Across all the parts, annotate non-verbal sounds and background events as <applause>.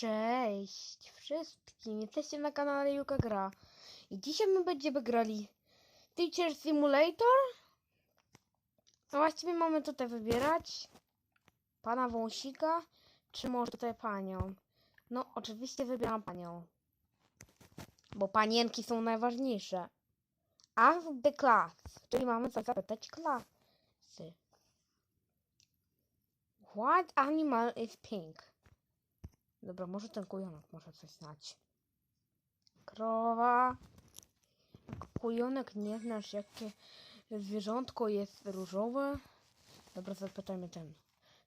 Cześć wszystkim, jesteście na kanale Juka Gra. I dzisiaj my będziemy grali Teacher Simulator. A właściwie mamy tutaj wybierać pana wąsika, czy może tutaj panią? No oczywiście wybieram panią bo panienki są najważniejsze. Ask the class, czyli mamy zapytać klasy. What animal is pink? Dobra, może ten kujonek może coś znać. Krowa. Kujonek nie znasz, jakie zwierzątko jest różowe? Dobra, zapytajmy ten.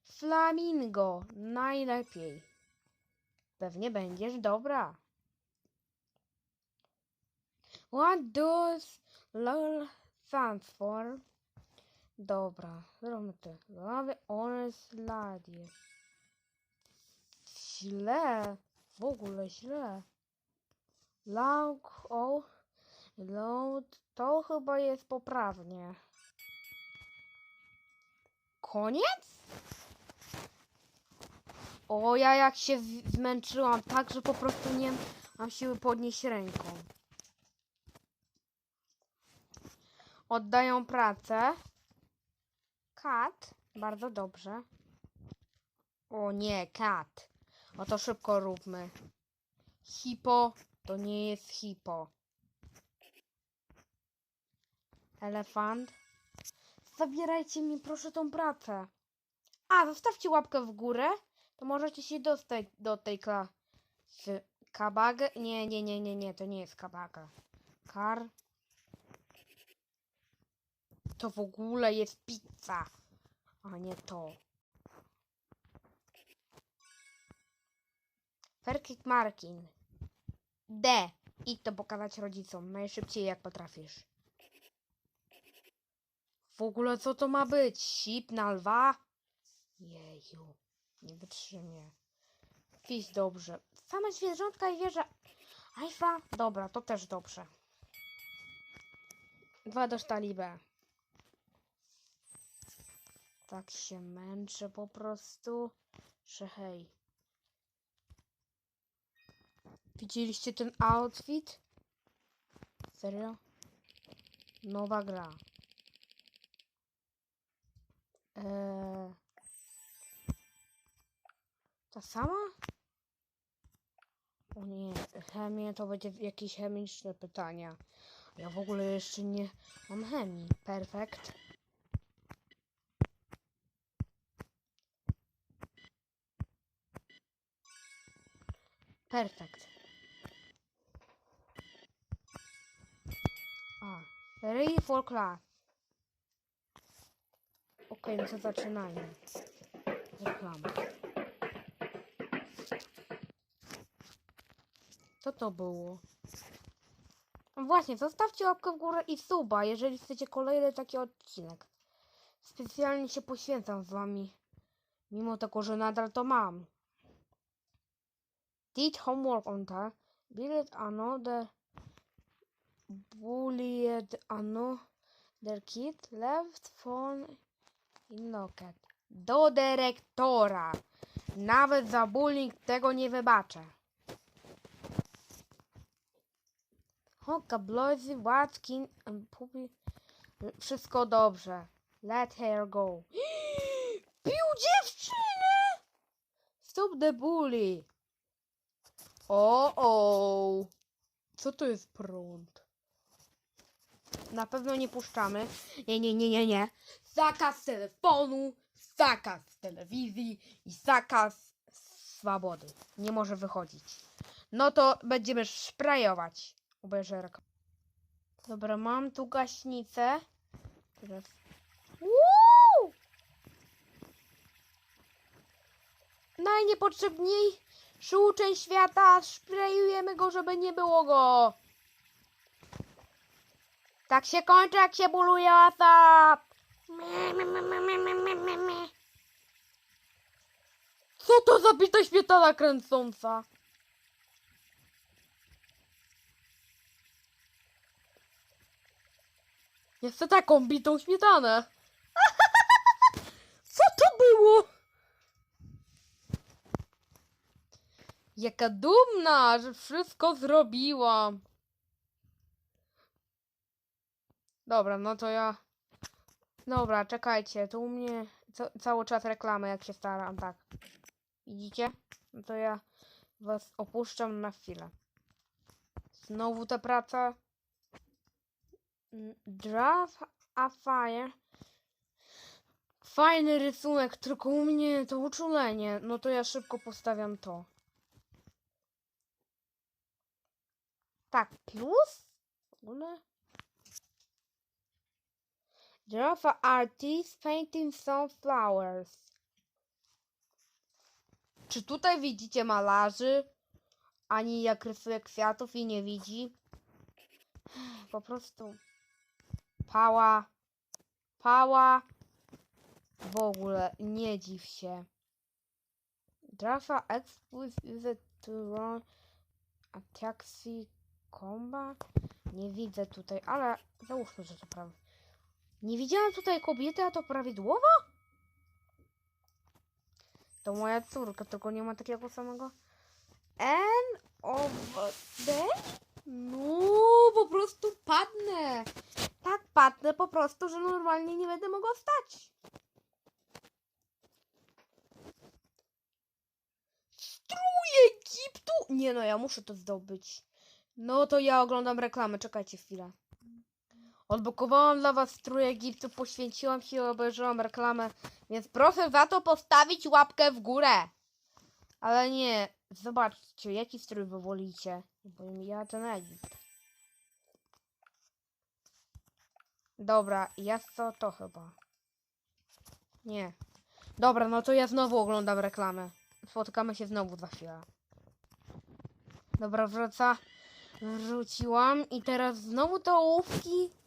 Flamingo. Najlepiej. Pewnie będziesz dobra. What does LOL stand for? Dobra, zróbmy to. Love honest lady. Źle. W ogóle źle. Long o load to chyba jest poprawnie. Koniec? O, ja jak się zmęczyłam tak, że po prostu nie mam siły podnieść ręką. Oddają pracę. Kat. Bardzo dobrze. O nie, kat. O to szybko róbmy. Hipo to nie jest hipo. Elefant. Zabierajcie mi proszę tą pracę. A, zostawcie łapkę w górę, to możecie się dostać do tej klasy. Kabagę? Nie, nie, nie, nie, nie, to nie jest kabaga. Kar. To w ogóle jest pizza, a nie to. Ferkik Markin. D. Idź to pokazać rodzicom. Najszybciej jak potrafisz. W ogóle co to ma być? Sip na lwa? Jeju. Nie wytrzymie. Fiś dobrze. Same zwierzątka i wieża. Ajfa? Dobra, to też dobrze. Dwa dostali B. Tak się męczę po prostu, że hej. Widzieliście ten outfit? Serio? Nowa gra. Eee... Ta sama? O nie, chemia to będzie jakieś chemiczne pytania. Ja w ogóle jeszcze nie mam chemii. Perfekt. Perfekt. A, ready for class. Okej, no to zaczynajmy. Reklama. Co to było? No Właśnie, zostawcie łapkę w górę i suba, jeżeli chcecie kolejny taki odcinek. Specjalnie się poświęcam z wami. Mimo tego, że nadal to mam. Did homework on that. Build another bullied another kid. Left phone in locket. Do dyrektora. Nawet za bullying tego nie wybaczę. Hoka, Blozy, Watkin, Puppy. Wszystko dobrze. Let her go. <gasps> Pił dziewczynę! Stop the bully. O, o. Co to jest prąd? Na pewno nie puszczamy. Nie, nie, nie, nie, nie. Zakaz telefonu, zakaz telewizji i zakaz swobody. Nie może wychodzić. No to będziemy szprajować. Reklamę. Dobra, mam tu gaśnicę. Teraz. Woo! Najniepotrzebniejszy uczeń świata. Szprejujemy go, żeby nie było go. Tak się kończy, jak się buluje osób. Co to za bita śmietana kręcąca? Ja taką bitą śmietanę. <laughs> Co to było? Jaka dumna, że wszystko zrobiłam. Dobra, no to ja. Dobra, czekajcie, tu u mnie ca cały czas reklamy, jak się staram, tak. Widzicie? No to ja was opuszczam na chwilę. Znowu ta praca. Mm, Draft a fire. Fajny rysunek, tylko u mnie to uczulenie. No to ja szybko postawiam to. Tak, plus? W ogóle? A artist painting some flowers. Czy tutaj widzicie malarzy? Ani jak rysuje kwiatów i nie widzi? Po prostu pała, pała. W ogóle nie dziw się. Drafa exploit used to run a taxi combat. Nie widzę tutaj, ale załóżmy, że to prawda. Nie widziałam tutaj kobiety, a to prawidłowo? To moja córka, tylko nie ma takiego samego. N of day? No, po prostu padnę. Tak padnę po prostu, że normalnie nie będę mogła wstać. Strój Egiptu? Nie no, ja muszę to zdobyć. No to ja oglądam reklamę, czekajcie chwilę. Odblokowałam dla was strój Egiptu, poświęciłam się i obejrzałam reklamę, więc proszę za to postawić łapkę w górę. Ale nie, zobaczcie, jaki strój wy wolicie. Bo ja ten Egipt. Dobra, ja co to chyba. Nie. Dobra, no to ja znowu oglądam reklamę. Spotykamy się znowu za chwilę. Dobra, wraca. Wrzuciłam i teraz znowu te ołówki.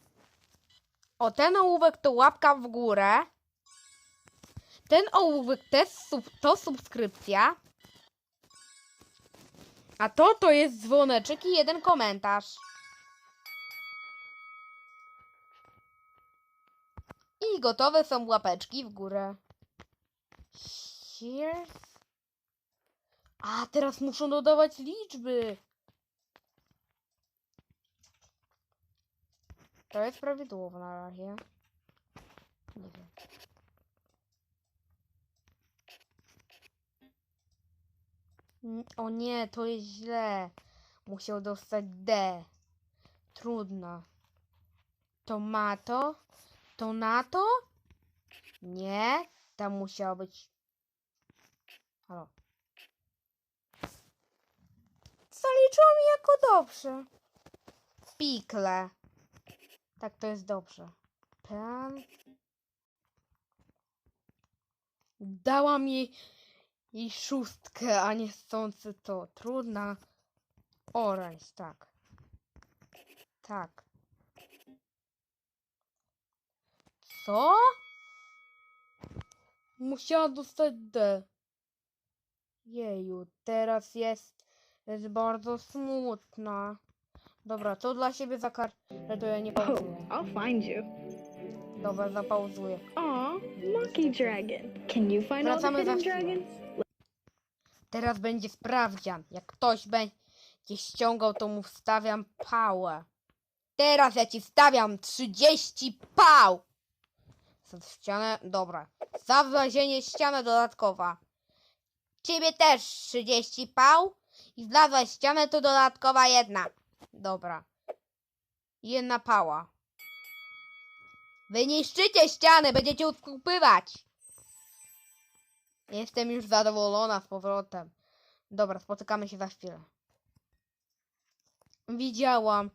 O, ten ołówek to łapka w górę. Ten ołówek jest sub, to subskrypcja. A to to jest dzwoneczek i jeden komentarz. I gotowe są łapeczki w górę. Cheers. A, teraz muszą dodawać liczby. To jest prawidłowo na razie. Nie wiem. O nie, to jest źle. Musiał dostać D. Trudno. Tomato? Tonato? Nie, tam musiało być. Halo. Zaliczyło mi jako dobrze. Pikle. Tak, to jest dobrze. Plan. Dałam jej, jej szóstkę, a nie chcący to. Trudna. Orańcz, tak. Tak. Co? Musiała dostać D. Jeju, teraz jest, jest bardzo smutna. Dobra, to dla siebie za kartę, to ja nie Oh, pauzuję. I'll find you. Dobra, zapauzuję. Aw, Monkey Dragon. Can you find all the Wracamy za hidden chwilę. dragons? Teraz będzie sprawdzian. Jak ktoś będzie ściągał, to mu wstawiam pałę. Teraz ja ci wstawiam 30 pał! Za ścianę, dobra. Za wlezienie ściana dodatkowa. Ciebie też 30 pał. I wlazłaś ścianę, to dodatkowa jedna. Dobra. Jedna pała. Wy niszczycie ściany, będziecie uskupywać. Jestem już zadowolona z powrotem. Dobra, spotykamy się za chwilę. Widziałam.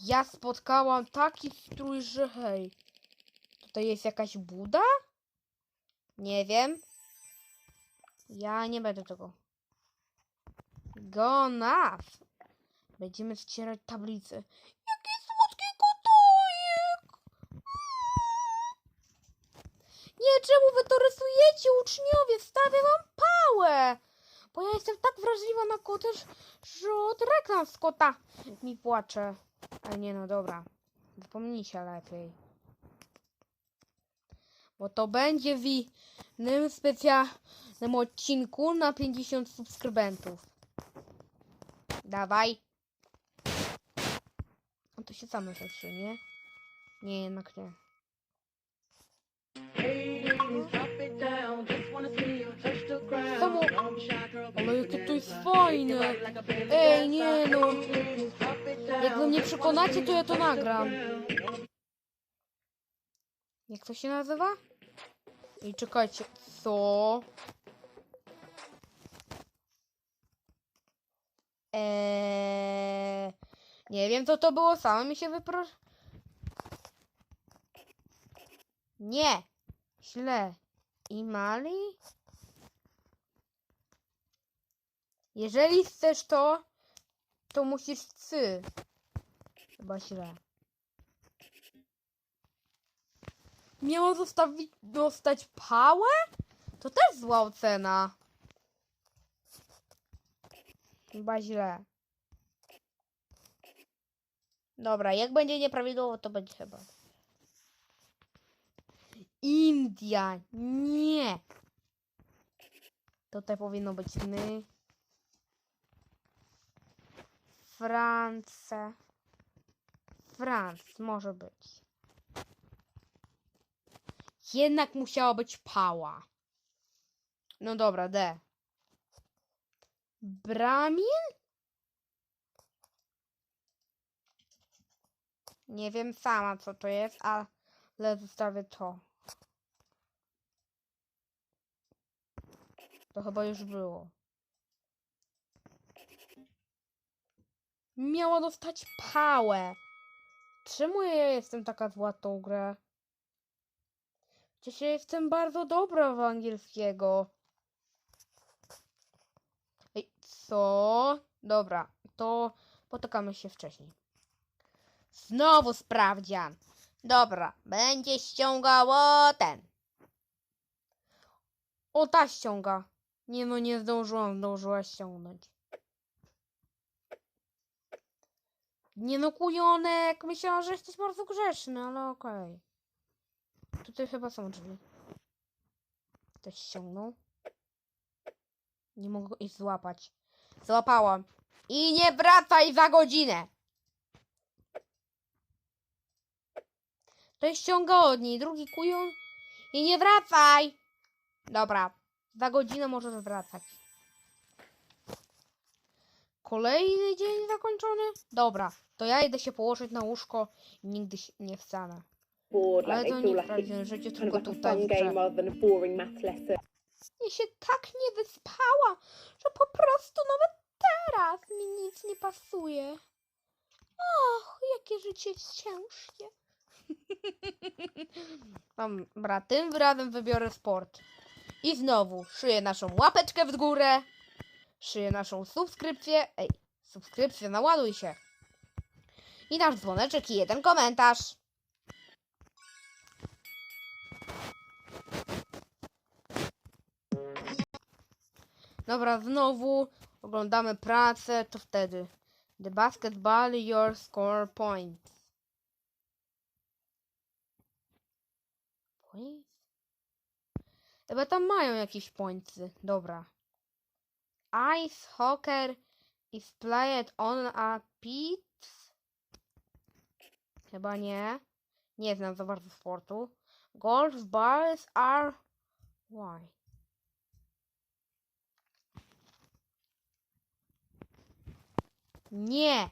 Ja spotkałam taki strój, że hej. Tutaj jest jakaś buda? Nie wiem. Ja nie będę tego. Go nas. Będziemy ścierać tablicę. Jaki słodki kotojek! Nie, czemu wy to rysujecie, uczniowie? Wstawię wam pałę! Bo ja jestem tak wrażliwa na kota, że- że od reklam z kota mi płacze. Ale nie no, dobra. Zapomnijcie lepiej. Bo to będzie w innym specjalnym odcinku na 50 subskrybentów. Dawaj. To się samo rzeczy, nie? Nie, jednak nie. Samo... Ale jakie to jest fajne! Ej, nie no! Jak wy mnie przekonacie, to ja to nagram. Jak to się nazywa? I czekajcie, co? Eee, nie wiem, co to było, samo mi się wypro... Nie! Źle. Imali? Jeżeli chcesz to, to musisz cy. Chyba źle. Miało zostawić, dostać pałę? To też zła ocena. Chyba źle. Dobra, jak będzie nieprawidłowo, to będzie chyba. India. Nie. Tutaj powinno być my. France. France może być. Jednak musiała być pała. No dobra, D. Bramin? Nie wiem sama co to jest, ale zostawię to. To chyba już było. Miała dostać pałę. Czemu ja jestem taka zła tą grę? Przecież ja jestem bardzo dobra w angielskiego. Ej, co? Dobra, to potykamy się wcześniej. Znowu sprawdzian. Dobra, będzie ściągało ten. O, ta ściąga. Nie no, nie zdążyłam, zdążyła ściągnąć. Nie no, kujonek, myślałam, że jesteś bardzo grzeczny, ale okej. Tutaj chyba są drzwi. Ktoś ściągnął. Nie mogę ich złapać. Złapałam. I nie wracaj za godzinę! To ściąga od niej. Drugi kujon. I nie wracaj! Dobra. Za godzinę możesz wracać. Kolejny dzień zakończony? Dobra. To ja idę się położyć na łóżko i nigdy się nie wstanę. Ale to nie w prawdziwym życiu, tylko tutaj w grze. Ja się tak nie wyspała, że po prostu nawet teraz mi nic nie pasuje. Och, jakie życie ciężkie. Dobra, tym razem wybiorę sport. I znowu szyję naszą łapeczkę w górę. Szyję naszą subskrypcję. Ej, subskrypcję, naładuj się. I nasz dzwoneczek i jeden komentarz. Dobra, znowu oglądamy pracę, to wtedy. The basketball, your score points. Points? Chyba tam mają jakieś pointsy. Dobra. Ice hocker is played on a pitch? Chyba nie. Nie znam za bardzo sportu. Golf balls are... Why? Nie!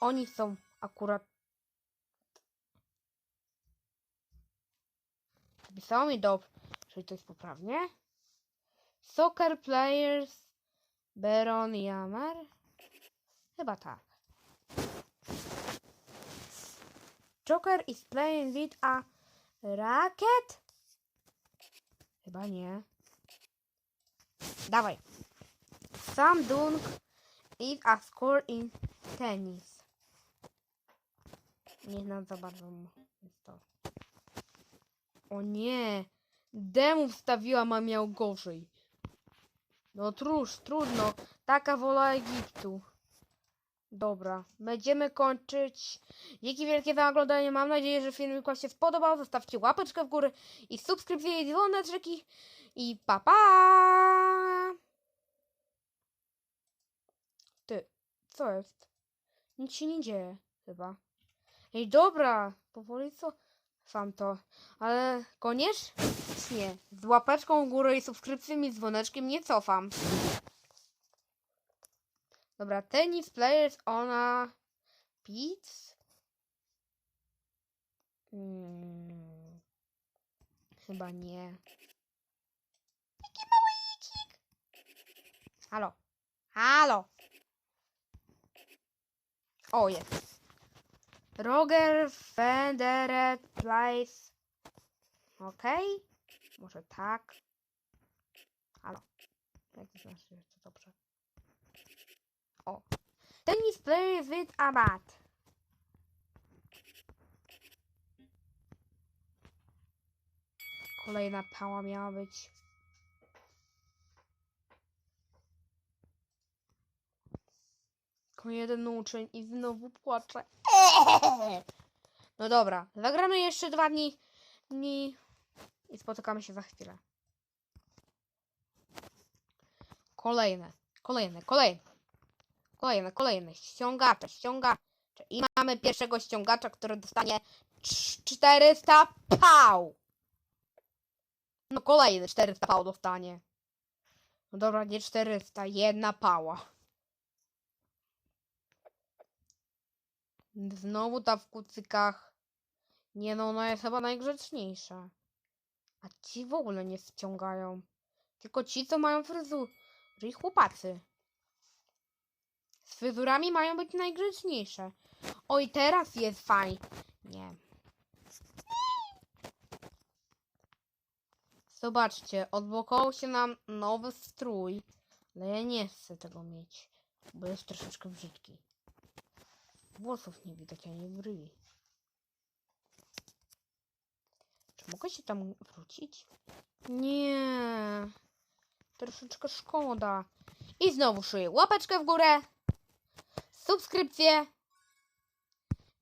Oni są akurat. Napisało mi dobrze, czyli to jest poprawnie. Soccer players Baron Yammer? Chyba tak. Joker is playing with a racket? Chyba nie. Dawaj. Sam Dunk is a score in tennis. Nie znam za bardzo to. O nie! Demu wstawiłam, a miał gorzej. No trudno, trudno. Taka wola Egiptu. Dobra, będziemy kończyć. Dzięki wielkie za oglądanie. Mam nadzieję, że filmik Wam się spodobał. Zostawcie łapeczkę w górę i subskrypcję i dzwoneczki. I pa pa! Ty, Co jest? Nic się nie dzieje, chyba. Ej, dobra, powoli co? Sam to. Ale koniecznie z łapeczką w górę i subskrypcją i dzwoneczkiem nie cofam. Dobra, tennis players ona Beats? Hmm. Chyba nie. Jaki mały icik. Halo. Halo. O, jest. Roger Federer Place. Okej. Może tak. Halo. Jak to znaczy, że to dobrze? O. Tennis player with a bat. Kolejna pała miała być. Tylko jeden uczeń i znowu płacze. No dobra, zagramy jeszcze dwa dni, dni i spotykamy się za chwilę. Kolejne, kolejne, kolejne. Kolejne, kolejne. Ściągacze, ściągacze. I mamy pierwszego ściągacza, który dostanie cz- 400 pał. No kolejny 400 pał dostanie. No dobra, nie 400, jedna pała. Znowu ta w kucykach. Nie no, ona jest chyba najgrzeczniejsza. A ci w ogóle nie wciągają. Tylko ci, co mają fryzury i chłopacy. Z fryzurami mają być najgrzeczniejsze. Oj, teraz jest fajnie. Nie. Zobaczcie, odblokował się nam nowy strój. Ale ja nie chcę tego mieć, bo jest troszeczkę brzydki. Włosów nie widać, ani brwi. Czy mogę się tam wrócić? Nie. Troszeczkę szkoda. I znowu szyję łapeczkę w górę, subskrypcję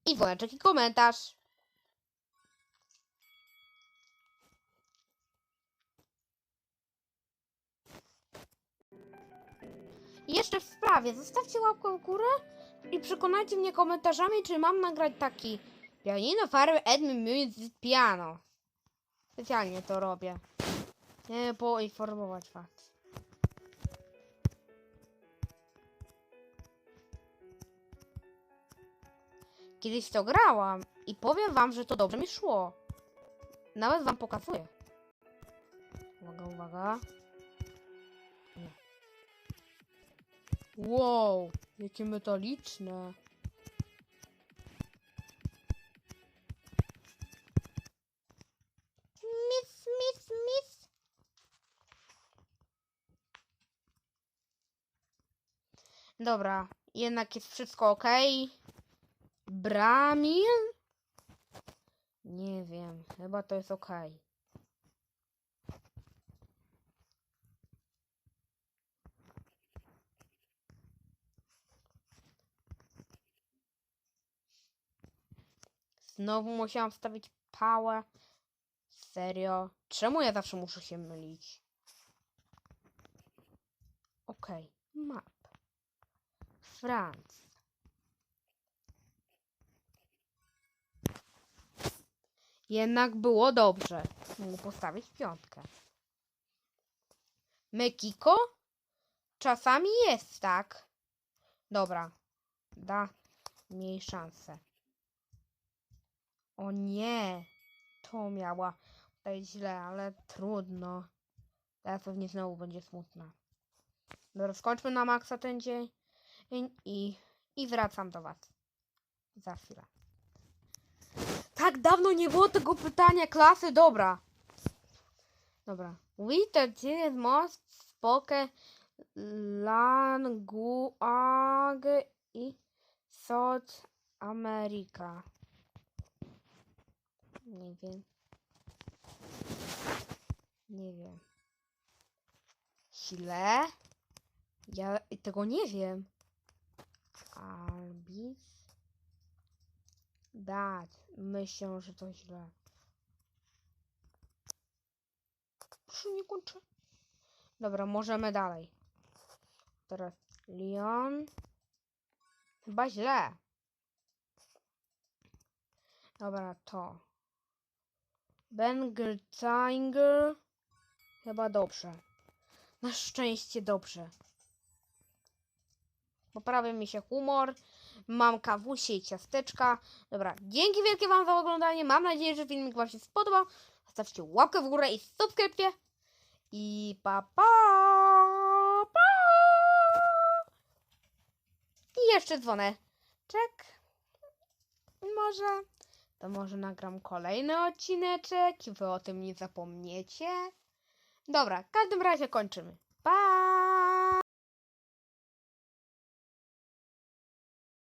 i dzwoneczek i komentarz. I jeszcze w sprawie, zostawcie łapkę w górę i przekonajcie mnie komentarzami, czy mam nagrać taki pianino farby Edmund Music Piano. Specjalnie to robię. Nie poinformować was. Kiedyś to grałam i powiem wam, że to dobrze mi szło. Nawet wam pokazuję. Uwaga, uwaga. Nie. Wow, jakie metaliczne. Miss, miss, miss. Dobra, jednak jest wszystko ok. Bramil? Nie wiem, chyba to jest ok. Znowu musiałam wstawić pałę. Serio? Czemu ja zawsze muszę się mylić? Okej, map. Franc. Jednak było dobrze. Mógł postawić piątkę. Mekiko? Czasami jest tak. Dobra. Da mniej szansę. O nie. To miała tutaj źle, ale trudno. Teraz pewnie znowu będzie smutna. Dobra, skończmy na maksa ten dzień i, i wracam do was. Za chwilę. Tak dawno nie było tego pytania klasy, dobra. Dobra. Witaj, jest most, spoke, language i South America. Nie wiem. Nie wiem. Źle? Ja tego nie wiem. Albis. Dać. Myślę, że to źle. Proszę nie kończę. Dobra, możemy dalej. Teraz Leon. Chyba źle. Dobra, to. Benger Tiger. Chyba dobrze. Na szczęście dobrze. Poprawia mi się humor. Mam kawusie i ciasteczka. Dobra, dzięki wielkie Wam za oglądanie. Mam nadzieję, że filmik Wam się spodobał. Zostawcie łapkę w górę i subskrypcję. I pa pa! pa! I jeszcze dzwoneczek. Może. To może nagram kolejny odcineczek i Wy o tym nie zapomniecie. Dobra, w każdym razie kończymy. Pa!